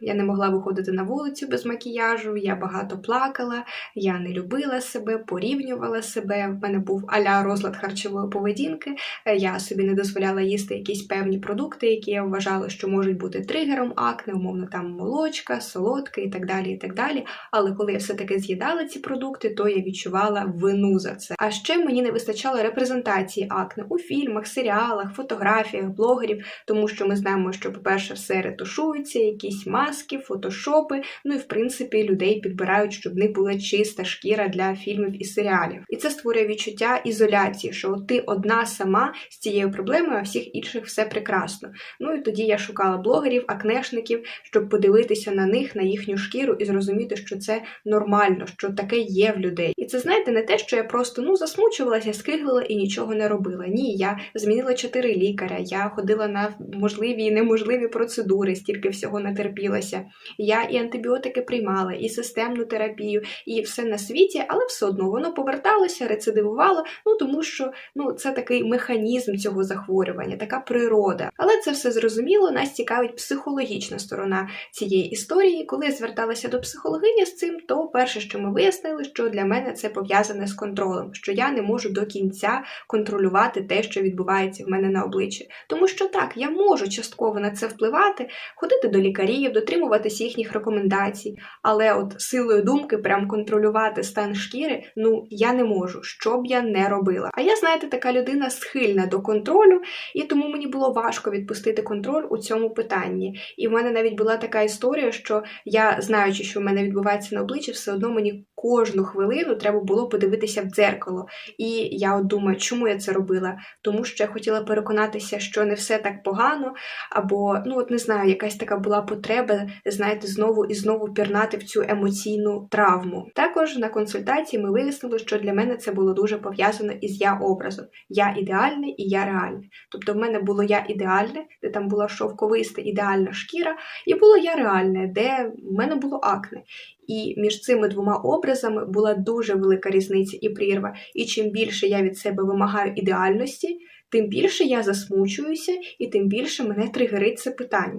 Я не могла виходити на вулицю без макіяжу, я багато плакала, я не любила себе, порівнювала себе. В мене був аля розлад харчової поведінки. Е, Я собі не дозволяла їсти якісь певні продукти, які я вважала, що можуть бути тригером акне, умовно там молочка, солодке і так далі. і так далі. Але коли я все-таки з'їдала ці продукти, то я відчувала вину за це. А ще мені не вистачало репрезентації акне у фільмах, серіалах, фотографіях, блогерів, тому що ми знаємо, що, по-перше, все ретушується, якісь маски, фотошопи. Ну і в принципі людей підбирають, щоб них була чиста шкіра для фільмів і серіалів. І це створює відчуття ізоляції, що ти одна сама з цією проблемою, а всіх інших все прекрасно. Ну і тоді я шукала блогерів, акнешників, щоб подивитися на них, на їхню шкіру і зрозуміти, що це нормально, що таке є в людей. Це знаєте, не те, що я просто ну засмучувалася, скиглила і нічого не робила. Ні, я змінила чотири лікаря, я ходила на можливі і неможливі процедури, стільки всього натерпілася. Я і антибіотики приймала, і системну терапію, і все на світі, але все одно воно поверталося, рецидивувало. Ну тому що ну це такий механізм цього захворювання, така природа. Але це все зрозуміло. Нас цікавить психологічна сторона цієї історії. Коли я зверталася до психологині з цим, то перше, що ми вияснили, що для мене це пов'язане з контролем, що я не можу до кінця контролювати те, що відбувається в мене на обличчі. Тому що так, я можу частково на це впливати, ходити до лікарів, дотримуватися їхніх рекомендацій, але от силою думки прям контролювати стан шкіри, ну я не можу, що б я не робила. А я, знаєте, така людина схильна до контролю, і тому мені було важко відпустити контроль у цьому питанні. І в мене навіть була така історія, що я, знаючи, що в мене відбувається на обличчі, все одно мені кожну хвилину треба було подивитися в дзеркало. І я от думаю, чому я це робила? Тому що я хотіла переконатися, що не все так погано, або ну от не знаю, якась така була потреба, знаєте, знову і знову пірнати в цю емоційну травму. Також на консультації ми вияснили, що для мене це було дуже пов'язано із я образом. Я ідеальне і я реальне. Тобто в мене було я ідеальне, де там була шовковиста ідеальна шкіра, і було я реальне, де в мене було акне. І між цими двома образами була дуже велика різниця і прірва. І чим більше я від себе вимагаю ідеальності, тим більше я засмучуюся, і тим більше мене тригерить це питання.